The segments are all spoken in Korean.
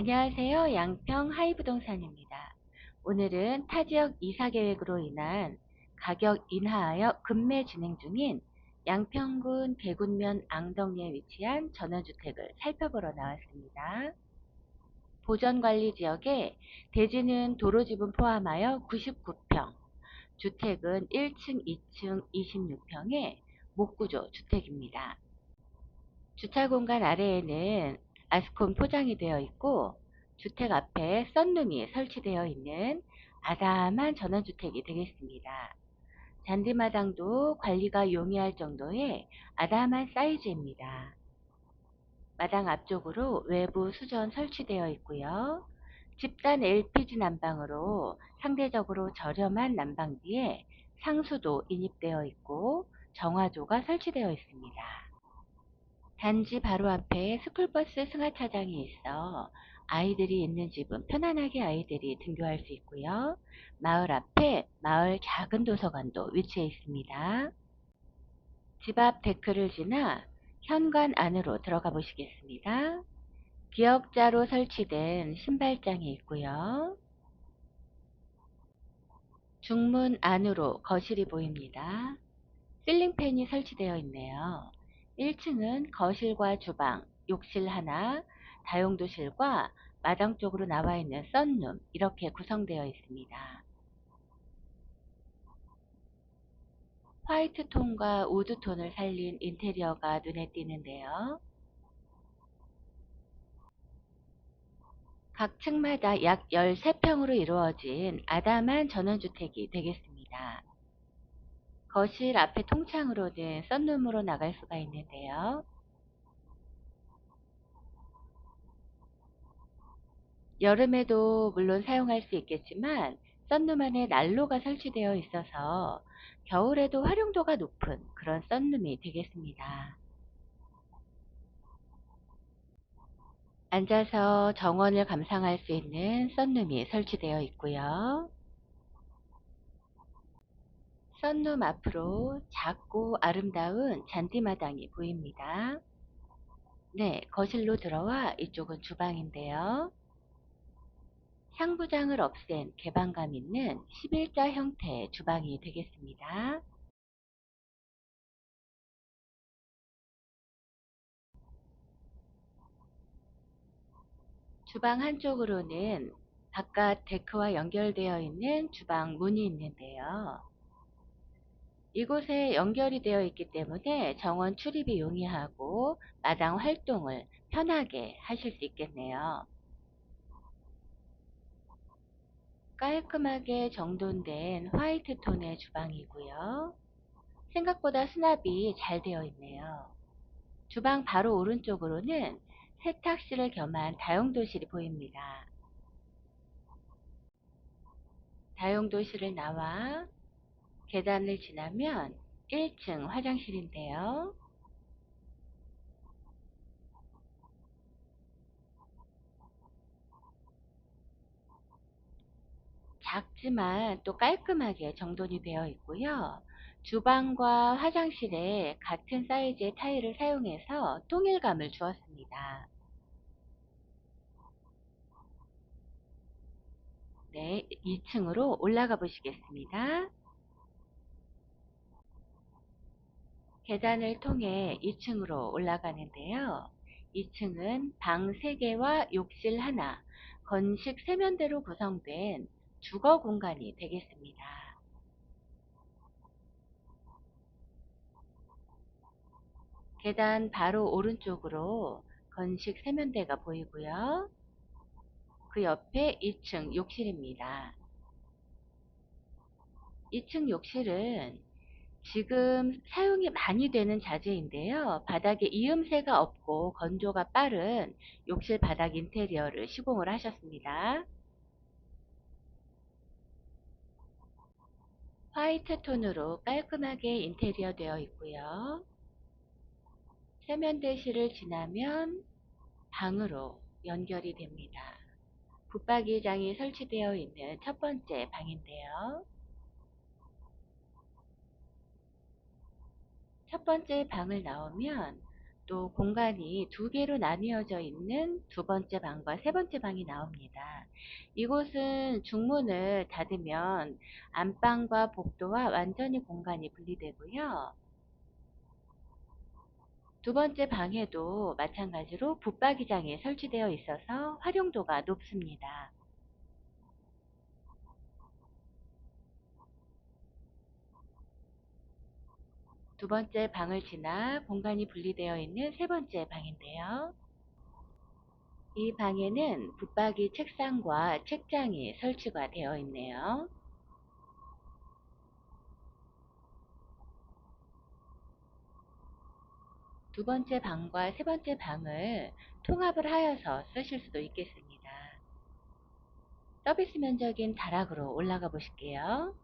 안녕하세요. 양평 하이부동산입니다. 오늘은 타지역 이사 계획으로 인한 가격 인하하여 급매 진행 중인 양평군 대군면 앙덕리에 위치한 전원주택을 살펴보러 나왔습니다. 보전관리지역에 대지는 도로지분 포함하여 99평, 주택은 1층, 2층 26평의 목구조 주택입니다. 주차공간 아래에는 아스콘 포장이 되어 있고 주택 앞에 썬룸이 설치되어 있는 아담한 전원주택이 되겠습니다. 잔디마당도 관리가 용이할 정도의 아담한 사이즈입니다. 마당 앞쪽으로 외부 수전 설치되어 있고요. 집단 LPG 난방으로 상대적으로 저렴한 난방비에 상수도 인입되어 있고 정화조가 설치되어 있습니다. 단지 바로 앞에 스쿨버스 승하차장이 있어 아이들이 있는 집은 편안하게 아이들이 등교할 수 있고요. 마을 앞에 마을 작은 도서관도 위치해 있습니다. 집 앞 데크를 지나 현관 안으로 들어가 보시겠습니다. 기역자로 설치된 신발장이 있고요. 중문 안으로 거실이 보입니다. 실링팬이 설치되어 있네요. 1층은 거실과 주방, 욕실 하나, 다용도실과 마당 쪽으로 나와 있는 썬룸 이렇게 구성되어 있습니다. 화이트 톤과 우드 톤을 살린 인테리어가 눈에 띄는데요. 각 층마다 약 13평으로 이루어진 아담한 전원주택이 되겠습니다. 거실 앞에 통창으로는 썬룸으로 나갈 수가 있는데요. 여름에도 물론 사용할 수 있겠지만 썬룸 안에 난로가 설치되어 있어서 겨울에도 활용도가 높은 그런 썬룸이 되겠습니다. 앉아서 정원을 감상할 수 있는 썬룸이 설치되어 있고요. 썬룸 앞으로 작고 아름다운 잔디마당이 보입니다. 네, 거실로 들어와 이쪽은 주방인데요. 향부장을 없앤 개방감 있는 11자 형태의 주방이 되겠습니다. 주방 한쪽으로는 바깥 데크와 연결되어 있는 주방 문이 있는데요. 이곳에 연결이 되어 있기 때문에 정원 출입이 용이하고 마당 활동을 편하게 하실 수 있겠네요. 깔끔하게 정돈된 화이트 톤의 주방이고요. 생각보다 수납이 잘 되어 있네요. 주방 바로 오른쪽으로는 세탁실을 겸한 다용도실이 보입니다. 다용도실을 나와 계단을 지나면 1층 화장실인데요. 작지만 또 깔끔하게 정돈이 되어 있고요. 주방과 화장실에 같은 사이즈의 타일을 사용해서 통일감을 주었습니다. 네, 2층으로 올라가 보시겠습니다. 계단을 통해 2층으로 올라가는데요. 2층은 방 3개와 욕실 하나, 건식 세면대로 구성된 주거 공간이 되겠습니다. 계단 바로 오른쪽으로 건식 세면대가 보이고요. 그 옆에 2층 욕실입니다. 2층 욕실은 지금 사용이 많이 되는 자재인데요. 바닥에 이음새가 없고 건조가 빠른 욕실 바닥 인테리어를 시공을 하셨습니다. 화이트 톤으로 깔끔하게 인테리어 되어 있고요. 세면대실을 지나면 방으로 연결이 됩니다. 붙박이장이 설치되어 있는 첫 번째 방인데요. 첫 번째 방을 나오면 또 공간이 두 개로 나뉘어져 있는 두 번째 방과 세 번째 방이 나옵니다. 이곳은 중문을 닫으면 안방과 복도와 완전히 공간이 분리되고요. 두 번째 방에도 마찬가지로 붙박이장이 설치되어 있어서 활용도가 높습니다. 두 번째 방을 지나 공간이 분리되어 있는 세 번째 방인데요. 이 방에는 붙박이 책상과 책장이 설치가 되어 있네요. 두 번째 방과 세 번째 방을 통합을 하여서 쓰실 수도 있겠습니다. 서비스 면적인 다락으로 올라가 보실게요.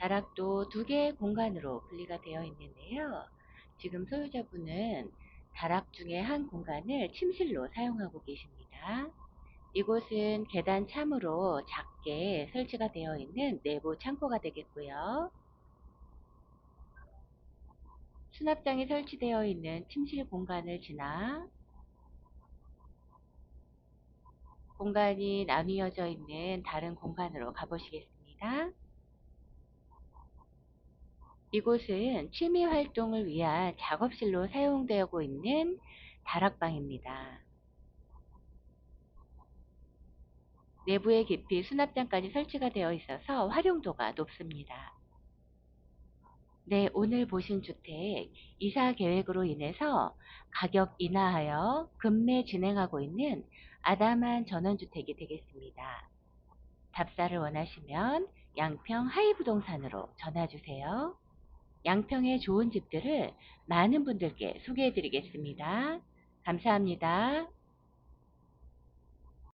다락도 두 개의 공간으로 분리가 되어 있는데요. 지금 소유자분은 다락 중에 한 공간을 침실로 사용하고 계십니다. 이곳은 계단 참으로 작게 설치가 되어 있는 내부 창고가 되겠고요. 수납장이 설치되어 있는 침실 공간을 지나 공간이 나뉘어져 있는 다른 공간으로 가보시겠습니다. 이곳은 취미 활동을 위한 작업실로 사용되고 있는 다락방입니다. 내부에 깊이 수납장까지 설치가 되어 있어서 활용도가 높습니다. 네, 오늘 보신 주택 이사 계획으로 인해서 가격 인하하여 급매 진행하고 있는 아담한 전원주택이 되겠습니다. 답사를 원하시면 양평 하이부동산으로 전화주세요. 양평의 좋은 집들을 많은 분들께 소개해 드리겠습니다. 감사합니다.